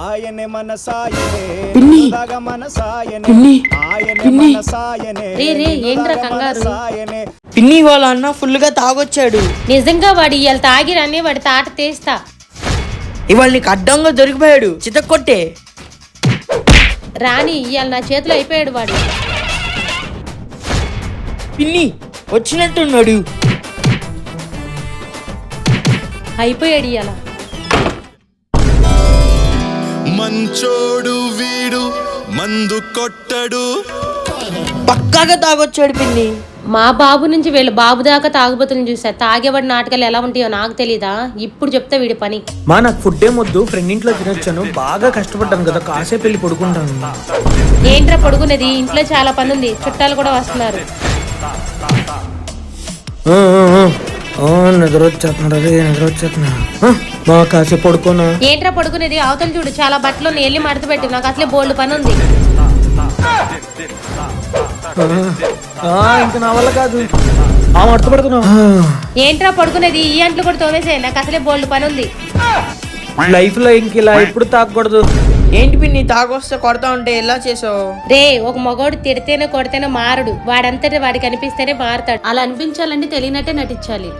ఆయనే మన సాయనే పిన్ని. దాగ మన సాయనే పిన్ని. ఆయనే. మన సాయనే రే, రే, ఏంట్రా దాగ మన కంగారు? సాయనే పిన్ని వాళ్ళ అన్న ఫుల్గా తాగొచ్చాడు నిజంగా వాడు ఇవాళ తాగిరని వాడి తాట తీస్తా ఇవాళ నీకు అడ్డంగా దొరికిపోయాడు చితక్కొట్టే రాని ఇవాళ నా చేతిలో అయిపోయాడు వాడు పిన్ని వచ్చినట్టున్నాడు అయిపోయాడు ఇవాళ మంచోడు వీడు మందు కొట్టడు. పక్కాగా తాగొచ్చాడు పిన్ని. మా బాబు నుంచి వీళ్ళ బాబు దాకా తాగుబోతులను చూసా. తాగేవాడి నాటకాలు ఎలా ఉంటాయో నాకు తెలీదా? ఇప్పుడు చెప్తా వీడి పని. మా నాకు ఫుడ్ ఏమొద్దు ఫ్రెండ్ ఇంట్లో తినొచ్చాను. బాగా కష్టపడ్డాను కదా కాసేపు వెళ్ళి పడుకుంటాను. ఏంట్రా పడుకునేది? ఇంట్లో చాలా పని ఉంది చుట్టాలు కూడా వస్తున్నారు. నిద్ర వచ్చేస్తున్నాడు అదే నిద్ర వచ్చేస్తున్నా మా కాసేపు పడుకోనా? ఏంట్రా పడుకునేది? అవతల చూడు చాలా బట్టలు వెళ్ళి మడత పెట్టి నాకు అసలే బోల్డ్ పని ఉంది. ఇంకా నా వల్ల కాదు. ఆ మడత పడుతున్నా. ఏంట్రా పడుకునేది? ఈ అంట్లు కూడా తోమేసే నాకు అసలే బోల్డ్ పని ఉంది. లైఫ్లో ఇంక ఇలా ఎప్పుడు తాగకూడదు ఏంటి పిన్ని తాగొస్తే కొడతా ఉంటే ఎలా చేసావు? రే ఒక మగోడు తిడితేనే కొడితేనే మారడు. వాడంతటి వాడికి అనిపిస్తేనే మారతాడు. అలా అనిపించాలంటే తెలియనట్టే నటించాలి.